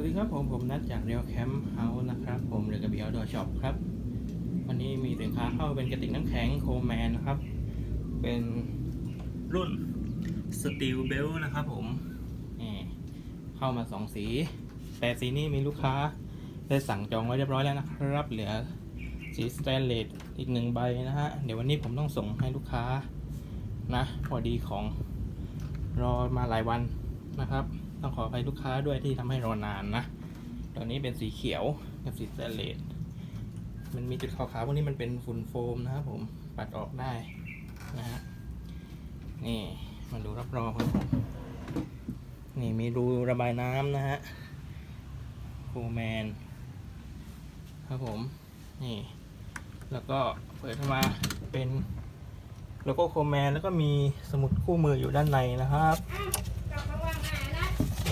สวัสดีครับผมผมนัดจากเรียวแคมป์เฮาส์นะครับผมเรือกระเบียวดอช็อปครับ วันนี้มีสินค้าเข้าเป็นกระติกน้ำแข็งโคแมนนะครับ เป็นรุ่นสตีลเบลนะครับผมนี่เข้ามาสองสี แต่สีนี้มีลูกค้าได้สั่งจองไว้เรียบร้อยแล้วนะครับ เหลือสีสแตนเลสอีกหนึ่งใบนะฮะ เดี๋ยววันนี้ผมต้องส่งให้ลูกค้านะพอดีของรอมาหลายวันนะครับ ต้องขออภัยลูกค้าด้วยที่ทำให้รอนานนะตัวนี้เป็นสีเขียวกับสีสแตเลสมันมีจุดขาวๆพวกนี้มันเป็นฝุ่นโฟมนะครับผมปัดออกได้นะฮะนี่มาดูรับรองครับผมนี่มีรูระบายน้ำนะฮะโฟแมนครับผม นี่ แล้วก็เปิดเข้ามาเป็นโลโก้โคแมนแล้วก็มีสมุดคู่มืออยู่ด้านในนะครับ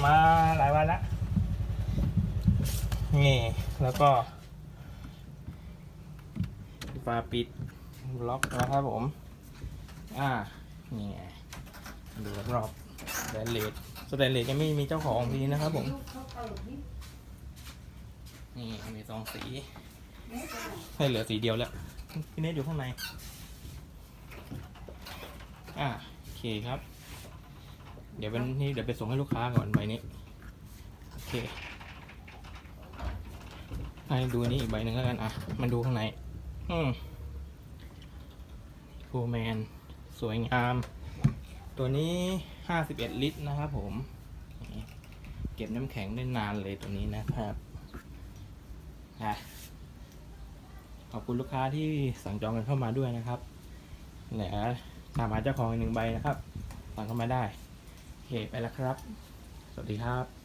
มาหลายวันละนี่ แล้วก็ฝาปิดล็อกนะครับผม อ่า นี่ไงดูรอบสแตนเลสสแตนเลสยังไม่มีเจ้าของทีนะครับผม นี่มีสองสี ให้เหลือสีเดียวแล้วพี่เนทอยู่ข้างใน อ่า โอเคครับ เดี๋ยววันนี้เดี๋ยวไปส่งให้ลูกค้าก่อนใบนี้โอเคให้ดูนี้อีกใบหนึ่งแล้วกันอะมันดูข้างในอืมโฟแมนสวยงาม ตัวนี้ห้าสิบเอ็ดลิตรนะครับผม เก็บน้ำแข็งได้นานเลยตัวนี้นะครับอะขอบคุณลูกค้าที่สั่งจองกันเข้ามาด้วยนะครับเหลือตามหาเจ้าของอีกหนึ่งใบนะครับ สั่งเข้ามาได้ เคไปแล้วครับ สวัสดีครับ